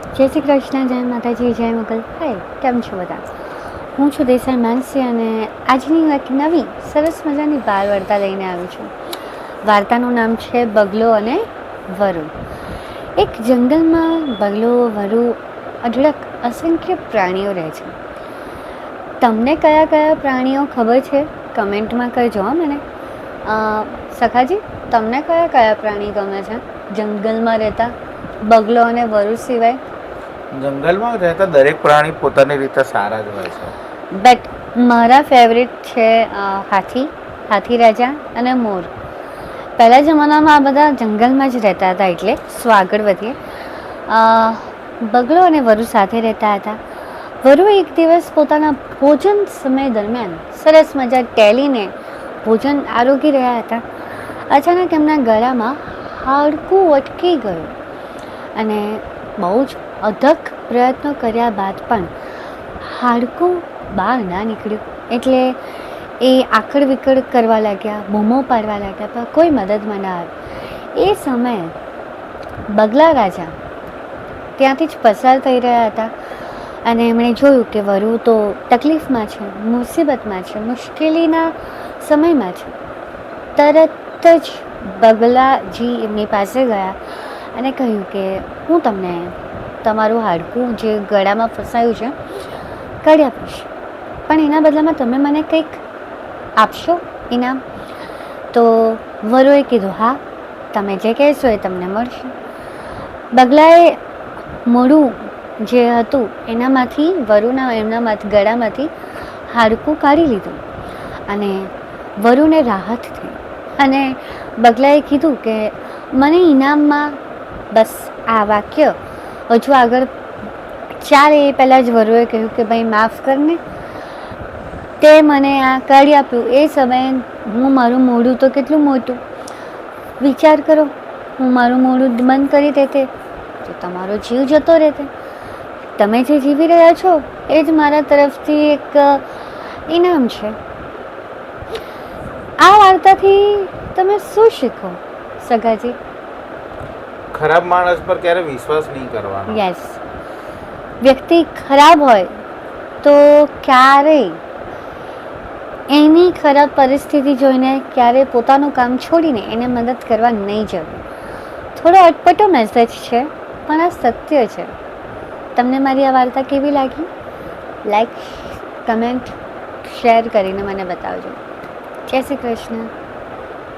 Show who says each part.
Speaker 1: જય શ્રી કૃષ્ણ, જય માતાજી, જય મગલ. હાય, કેમ છો બધા? હું છું દેસાઈ માનસી અને આજની એક નવી સરસ મજાની બાર વાર્તા લઈને આવી છું. વાર્તાનું નામ છે બગલો અને વરુ. એક જંગલમાં બગલો, વરુ, અઢળક અસંખ્ય પ્રાણીઓ રહે છે. તમને કયા કયા પ્રાણીઓ ખબર છે? કમેન્ટમાં કરજો મને. સખાજી, તમને કયા કયા પ્રાણી ગમે છે? જંગલમાં રહેતા બગલો અને વરુ સિવાય
Speaker 2: જંગલમાં રહેતા દરેક પ્રાણી પોતાની રીતે સારા જ હોય છે.
Speaker 1: બટ મારા ફેવરેટ છે હાથી હાથી રાજા અને મોર. પહેલા જમાનામાં આ બધા જંગલમાં જ રહેતા હતા એટલે સ્વાગડ વધીએ બગલો અને વરુ સાથે રહેતા હતા. વરુ એક દિવસ પોતાના ભોજન સમય દરમિયાન સરસ મજા ટેલીને ભોજન આરોગી રહ્યા હતા. અચાનક એમના ગળામાં હાડકું અટકી ગયું અને બહુ જ અધક પ્રયત્નો કર્યા બાદ પણ હાડકું બહાર ના નીકળ્યું. એટલે એ આકડ વિકડ કરવા લાગ્યા, બૂમો પાડવા લાગ્યા, પણ કોઈ મદદમાં ના આવી. એ સમયે બગલા રાજા ત્યાંથી જ પસાર થઈ રહ્યા હતા અને એમણે જોયું કે વરુ તો તકલીફમાં છે, મુસીબતમાં છે, મુશ્કેલીના સમયમાં છે. તરત જ બગલાજી એમની પાસે ગયા અને કહ્યું કે, હું તમને તમારું હાડકું જે ગળામાં ફસાયું છે, કાઢી આપીશ. પણ એના બદલામાં તમે મને કંઈક આપશો ઇનામ? તો વરુએ કીધું, હા, તમે જે કહેશો એ તમને મળશે. બગલાએ મોડું જે હતું એનામાંથી, વરુના એમનામાંથી, ગળામાંથી હાડકું કાઢી લીધું. અને વરુને રાહત થઈ. અને બગલાએ કીધું કે, મને ઇનામમાં બસ આ વાક્ય. હજુ આગળ ચાલે એ પહેલાં જ વરુએ કહ્યું કે ભાઈ, માફ કરને. તે મને આ કાઢી આપ્યું. એ સમયે હું મારું મોઢું તો કેટલું મોટું. વિચાર કરો, હું મારું મોઢું બંધ કરી દેતે, તો તમારો જીવ જતો રહેતે. તમે જે જીવી રહ્યા છો, એ જ મારા તરફથી એક ઇનામ છે. આ વાર્તાથી તમે શું શીખો? સગાજી
Speaker 2: ખરાબ માણસ પર ક્યારે વિશ્વાસ નહીં કરવાનો?
Speaker 1: યસ વ્યક્તિ ખરાબ હોય તો ક્યારેય એની ખરાબ પરિસ્થિતિ જોઈને ક્યારે પોતાનું કામ છોડીને એને મદદ કરવા નહીં જવું. થોડો અટપટો મેસેજ છે, પણ આ સત્ય છે. તમને મારી આ વાર્તા કેવી લાગી? લાઈક કમેન્ટ શેર કરીને મને બતાવજો. જય શ્રી કૃષ્ણ.